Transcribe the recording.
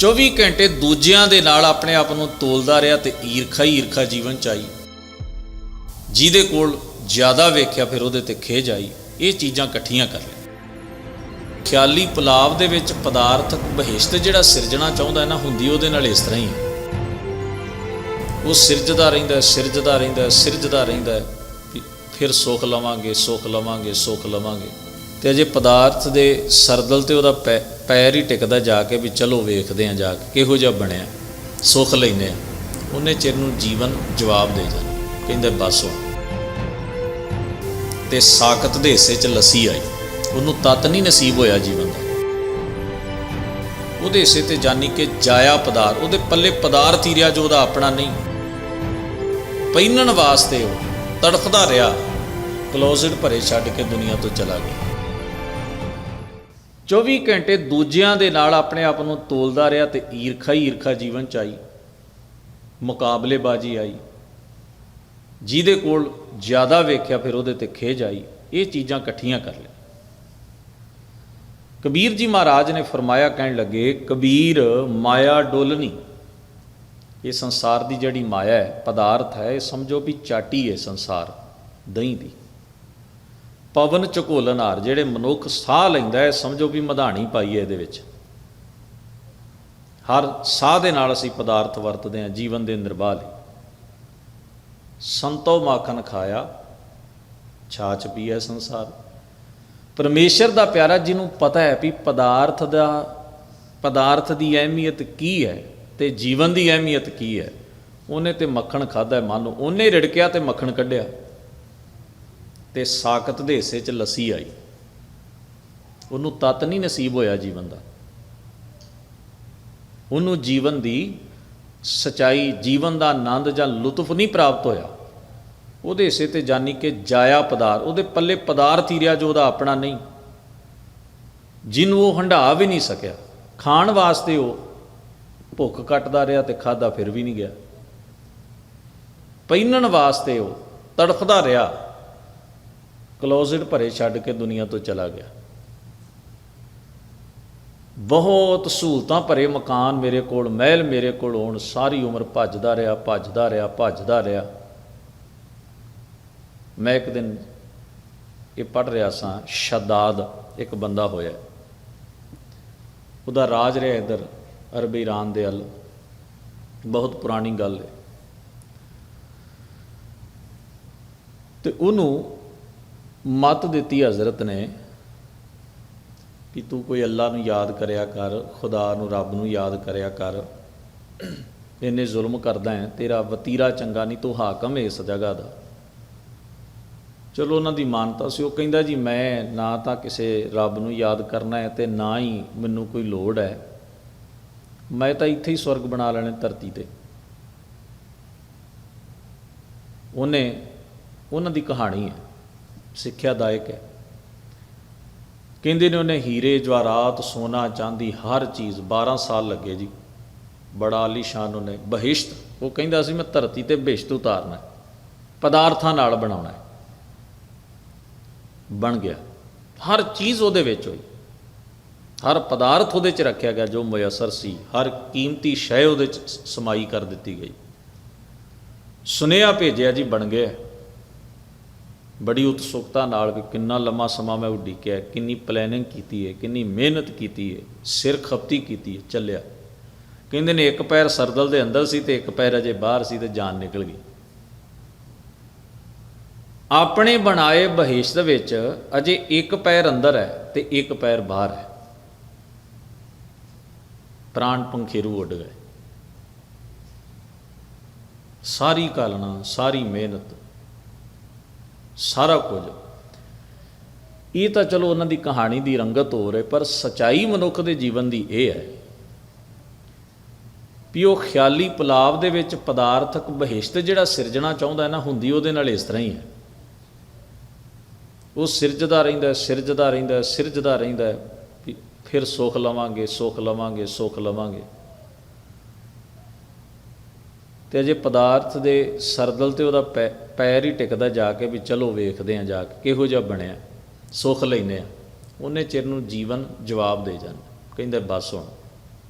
24 ਘੰਟੇ ਦੂਜਿਆਂ ਦੇ ਨਾਲ ਆਪਣੇ ਆਪ ਨੂੰ ਤੋਲਦਾ ਰਿਹਾ ਤੇ ਈਰਖਾ ਹੀ ਈਰਖਾ ਜੀਵਨ ਚ ਆਈ। ਜਿਹਦੇ ਕੋਲ ਜ਼ਿਆਦਾ ਵੇਖਿਆ ਫਿਰ ਉਹਦੇ ਤੇ ਖੇਜ ਆਈ। ਇਹ ਚੀਜ਼ਾਂ ਇਕੱਠੀਆਂ ਕਰ ਲੈ ਖਿਆਲੀ ਪੁਲਾਵ ਦੇ ਵਿੱਚ ਪਦਾਰਥ ਬਹਿਸ਼ਤ ਜਿਹੜਾ ਸਿਰਜਣਾ ਚਾਹੁੰਦਾ ਹੈ ਨਾ, ਹੁੰਦੀ ਉਹਦੇ ਨਾਲ ਇਸ ਤਰ੍ਹਾਂ ਹੀ ਉਹ ਸਿਰਜਦਾ ਰਹਿੰਦਾ ਸਿਰਜਦਾ ਰਹਿੰਦਾ ਸਿਰਜਦਾ ਰਹਿੰਦਾ ਫਿਰ ਸੁੱਖ ਲਵਾਂਗੇ ਸੁੱਖ ਲਵਾਂਗੇ ਸੁੱਖ ਲਵਾਂਗੇ। ਤੇ ਅਜੇ ਪਦਾਰਥ ਦੇ ਸਰਦਲ ਤੇ ਉਹਦਾ ਪੈ- ਪੈਰ ਹੀ ਟਿਕਦਾ ਜਾ ਕੇ ਵੀ ਚਲੋ ਵੇਖਦੇ ਆ ਜਾ ਕੇ, ਕਿਹੋ ਜਿਹਾ ਬਣਿਆ। ਸੁੱਖ ਲੈਨੇ ਆ। ਉਹਨੇ ਚਿਰ ਨੂੰ ਜੀਵਨ ਜਵਾਬ ਦੇ ਜਾਂਦਾ ਕਹਿੰਦੇ, ਬਸ ਹੁਣ। ਤੇ ਸਾਕਤ ਦੇ ਹਿੱਸੇ 'ਚ ਲੱਸੀ ਆਈ। ਉਹਨੂੰ ਤਤ ਨਹੀਂ ਨਸੀਬ ਹੋਇਆ ਜੀਵਨ ਦਾ। ਉਹਦੇ ਹਿੱਸੇ ਤੇ ਜਾਨੀ ਕਿ ਜਾਇਆ ਪਦਾਰ, ਉਹਦੇ ਪੱਲੇ ਪਦਾਰਥ ਹੀ ਰਿਹਾ ਜੋ ਉਹਦਾ ਆਪਣਾ ਨਹੀਂ। ਪਹਿਨਣ ਵਾਸਤੇ ਉਹ ਤੜਫਦਾ ਰਿਹਾ। ਕਲੋਜ਼ਟ ਭਰੇ ਛੱਡ ਕੇ ਦੁਨੀਆ ਤੋਂ ਚਲਾ ਗਿਆ। 24 ਘੰਟੇ ਦੂਜਿਆਂ ਦੇ ਨਾਲ ਆਪਣੇ ਆਪ ਨੂੰ ਤੋਲਦਾ ਰਿਹਾ ਤੇ ਈਰਖਾ ਹੀ ਈਰਖਾ ਜੀਵਨ ਚ ਆਈ। ਮੁਕਾਬਲੇਬਾਜ਼ੀ ਆਈ। ਜਿਹਦੇ ਕੋਲ ਜ਼ਿਆਦਾ ਵੇਖਿਆ ਫਿਰ ਉਹਦੇ ਤੇ ਖੇਜ ਆਈ। ਇਹ ਚੀਜ਼ਾਂ ਇਕੱਠੀਆਂ ਕਰ ਲੈ ਕਬੀਰ ਜੀ ਮਹਾਰਾਜ ਨੇ ਫਰਮਾਇਆ, ਕਹਿਣ ਲੱਗੇ, ਕਬੀਰ, ਮਾਇਆ ਡੋਲਨੀ ਇਹ ਸੰਸਾਰ ਦੀ ਜਿਹੜੀ ਮਾਇਆ ਹੈ, ਪਦਾਰਥ ਹੈ, ਇਹ ਸਮਝੋ ਵੀ ਚਾਟੀ ਹੈ ਸੰਸਾਰ, ਦਹੀਂ ਦੀ। ਪਵਨ ਝਕੋਲਨਹਾਰ ਜਿਹੜੇ ਮਨੁੱਖ ਸਾਹ ਲੈਂਦਾ ਹੈ, ਸਮਝੋ ਵੀ ਮਧਾਣੀ ਪਾਈ ਹੈ ਇਹਦੇ ਵਿੱਚ। ਹਰ ਸਾਹ ਦੇ ਨਾਲ ਅਸੀਂ ਪਦਾਰਥ ਵਰਤਦੇ ਹਾਂ, ਜੀਵਨ ਦੇ ਨਿਰਵਾਹ ਲਈ। ਸੰਤੋ ਮਾਖਨ ਖਾਇਆ, ਛਾਛ ਪੀਐ ਸੰਸਾਰ। ਪਰਮੇਸ਼ਰ ਦਾ ਪਿਆਰਾ, ਜਿਹਨੂੰ ਪਤਾ ਹੈ ਵੀ ਪਦਾਰਥ ਦਾ, ਪਦਾਰਥ ਦੀ ਅਹਿਮੀਅਤ ਕੀ ਹੈ ਤੇ ਜੀਵਨ ਦੀ ਅਹਿਮੀਅਤ ਕੀ ਹੈ, ਉਹਨੇ ਤੇ ਮੱਖਣ ਖਾਦਾ ਮੰਨ ਲਓ। ਉਹਨੇ ਰਿੜਕਿਆ ਤੇ ਮੱਖਣ ਕੱਢਿਆ। ਤੇ ਸਾਖਤ ਦੇ ਹਿੱਸੇ 'ਚ ਲੱਸੀ ਆਈ। ਉਹਨੂੰ ਤਤ ਨਹੀਂ ਨਸੀਬ ਹੋਇਆ ਜੀਵਨ ਦਾ। ਉਹਨੂੰ ਜੀਵਨ ਦੀ ਸਚਾਈ, ਜੀਵਨ ਦਾ ਆਨੰਦ ਜਾਂ ਲੁਤਫ ਨਹੀਂ ਪ੍ਰਾਪਤ ਹੋਇਆ। ਉਹਦੇ ਹਿੱਸੇ ਤੇ ਜਾਨੀ ਕਿ ਜਾਇਆ ਪਦਾਰ ਉਹਦੇ ਪੱਲੇ ਪਦਾਰਥ ਹੀ ਰਿਹਾ ਜੋ ਉਹਦਾ ਆਪਣਾ ਨਹੀਂ। ਜਿਹਨੂੰ ਉਹ ਹੰਢਾ ਵੀ ਨਹੀਂ ਸਕਿਆ। ਖਾਣ ਵਾਸਤੇ ਉਹ ਭੁੱਖ ਕੱਟਦਾ ਰਿਹਾ ਤੇ ਖਾਦਾ ਫਿਰ ਵੀ ਨਹੀਂ ਗਿਆ। ਪਹਿਨਣ ਵਾਸਤੇ ਉਹ ਤੜਫਦਾ ਰਿਹਾ। ਕਲੋਜ਼ਿਟ ਭਰੇ ਛੱਡ ਕੇ ਦੁਨੀਆ ਤੋਂ ਚਲਾ ਗਿਆ। ਬਹੁਤ ਸਹੂਲਤਾਂ ਭਰੇ ਮਕਾਨ ਮੇਰੇ ਕੋਲ, ਮਹਿਲ ਮੇਰੇ ਕੋਲ ਹੋਣ, ਸਾਰੀ ਉਮਰ ਭੱਜਦਾ ਰਿਹਾ ਭੱਜਦਾ ਰਿਹਾ ਭੱਜਦਾ ਰਿਹਾ। ਮੈਂ ਇੱਕ ਦਿਨ ਇਹ ਪੜ ਰਿਹਾ ਸਾਂ, ਸ਼ਦਾਦ ਇੱਕ ਬੰਦਾ ਹੋਇਆ। ਉਹਦਾ ਰਾਜ ਰਿਹਾ ਇਧਰ ਅਰਬ ਈਰਾਨ ਦੇ ਅਲ ਬਹੁਤ ਪੁਰਾਣੀ ਗੱਲ ਹੈ। ਤੇ ਉਹਨੂੰ ਮਤ ਦਿੱਤੀ ਹਜ਼ਰਤ ਨੇ ਕਿ ਤੂੰ ਕੋਈ ਅੱਲਾ ਨੂੰ ਯਾਦ ਕਰਿਆ ਕਰ, ਖੁਦਾ ਨੂੰ, ਰੱਬ ਨੂੰ ਯਾਦ ਕਰਿਆ ਕਰ। ਇੰਨੇ ਜ਼ੁਲਮ ਕਰਦਾ ਹੈ, ਤੇਰਾ ਵਤੀਰਾ ਚੰਗਾ ਨਹੀਂ, ਤੂੰ ਹਾਕਮ ਹੈ ਇਸ ਜਗ੍ਹਾ ਦਾ। ਚਲੋ ਉਹਨਾਂ ਦੀ ਮਾਨਤਾ ਸੀ, ਉਹ ਕਹਿੰਦਾ ਜੀ, ਮੈਂ ਨਾ ਤਾਂ ਕਿਸੇ ਰੱਬ ਨੂੰ ਯਾਦ ਕਰਨਾ ਹੈ ਤੇ ਨਾ ਹੀ ਮੈਨੂੰ ਕੋਈ ਲੋੜ ਹੈ। ਮੈਂ ਤਾਂ ਇੱਥੇ ਹੀ ਸਵਰਗ ਬਣਾ ਲੈਣੇ ਧਰਤੀ ਤੇ। ਉਹਨੇ, ਉਹਨਾਂ ਦੀ ਕਹਾਣੀ ਹੈ। ਸਿੱਖਿਆਦਾਇਕ ਹੈ। ਕਹਿੰਦੇ ਨੇ ਉਹਨੇ ਹੀਰੇ ਜਵਾਰਾਤ ਸੋਨਾ, ਚਾਂਦੀ, ਹਰ ਚੀਜ਼ 12 ਸਾਲ ਲੱਗੇ ਜੀ। ਬੜਾ ਆਲੀਸ਼ਾਨ ਉਹਨੇ, ਬਹਿਸ਼ਤ। ਉਹ ਕਹਿੰਦਾ ਸੀ, ਮੈਂ ਧਰਤੀ ਤੇ ਬਹਿਸ਼ਤ ਉਤਾਰਨਾ ਪਦਾਰਥਾਂ ਨਾਲ ਬਣਾਉਣਾ ਬਣ ਗਿਆ। ਹਰ ਚੀਜ਼ ਉਹਦੇ ਵਿੱਚ ਹੋਈ। ਹਰ ਪਦਾਰਥ ਉਹਦੇ ਚ ਰੱਖਿਆ ਗਿਆ, ਜੋ ਮੁਯਸਰ ਸੀ। ਹਰ ਕੀਮਤੀ ਸ਼ੈ ਉਹਦੇ ਚ ਸਮਾਈ ਕਰ ਦਿੱਤੀ ਗਈ। ਸੁਨੇਹਾ ਭੇਜਿਆ ਜੀ, ਬਣ ਗਿਆ। ਬੜੀ ਉਤਸੁਕਤਾ ਨਾਲ ਵੀ ਕਿੰਨਾ ਲੰਮਾ ਸਮਾਂ ਮੈਂ ਉਡੀਕਿਆ ਕਿੰਨੀ ਪਲੈਨਿੰਗ ਕੀਤੀ ਹੈ, ਕਿੰਨੀ ਮਿਹਨਤ ਕੀਤੀ ਹੈ, ਸਿਰ ਖਪਤੀ ਕੀਤੀ ਹੈ, ਚੱਲਿਆ। ਕਹਿੰਦੇ ਨੇ ਇੱਕ ਪੈਰ ਸਰਦਲ ਦੇ ਅੰਦਰ ਸੀ ਤੇ ਇੱਕ ਪੈਰ ਅਜੇ ਬਾਹਰ ਸੀ ਤੇ ਜਾਨ ਨਿਕਲ ਗਈ। ਆਪਣੇ ਬਣਾਏ ਬਹਿਸ਼ਤ ਵਿੱਚ ਅਜੇ ਇੱਕ ਪੈਰ ਅੰਦਰ ਹੈ ਤੇ ਇੱਕ ਪੈਰ ਬਾਹਰ ਹੈ। ਪ੍ਰਾਣ ਪੰਖੇਰੂ ਉੱਡ ਗਏ। ਸਾਰੀ ਕਾਲਣਾ, ਸਾਰੀ ਮਿਹਨਤ ਸਾਰਾ ਕੁਝ। ਇਹ ਤਾਂ ਚਲੋ ਉਹਨਾਂ ਦੀ ਕਹਾਣੀ ਦੀ ਰੰਗਤ ਹੋ ਰਹੀ ਪਰ ਸਚਾਈ ਮਨੁੱਖ ਦੇ ਜੀਵਨ ਦੀ ਇਹ ਹੈ ਵੀ ਉਹ ਖਿਆਲੀ ਪੁਲਾਵ ਦੇ ਵਿੱਚ ਪਦਾਰਥਕ ਬਹਿਸ਼ਤ ਜਿਹੜਾ ਸਿਰਜਣਾ ਚਾਹੁੰਦਾ ਹੈ ਨਾ, ਹੁੰਦੀ ਉਹਦੇ ਨਾਲ ਇਸ ਤਰ੍ਹਾਂ ਹੀ ਹੈ। ਉਹ ਸਿਰਜਦਾ ਰਹਿੰਦਾ ਸਿਰਜਦਾ ਰਹਿੰਦਾ ਸਿਰਜਦਾ ਰਹਿੰਦਾ ਵੀ ਫਿਰ ਸੁੱਖ ਲਵਾਂਗੇ ਸੁੱਖ ਲਵਾਂਗੇ ਸੁੱਖ ਲਵਾਂਗੇ। ਤੇ ਅਜੇ ਪਦਾਰਥ ਦੇ ਸਰਦਲ ਤੇ ਉਹਦਾ ਪੈ- ਪੈਰ ਹੀ ਟਿਕਦਾ ਜਾ ਕੇ ਵੀ ਚਲੋ ਵੇਖਦੇ ਆ ਜਾ ਕੇ, ਕਿਹੋ ਜਿਹਾ ਬਣਿਆ, ਸੁੱਖ ਲੈਨੇ ਆ। ਉਹਨੇ ਚਿਰ ਨੂੰ ਜੀਵਨ ਜਵਾਬ ਦੇ ਜਾਂਦਾ, ਕਹਿੰਦੇ ਬਸ ਹੁਣ।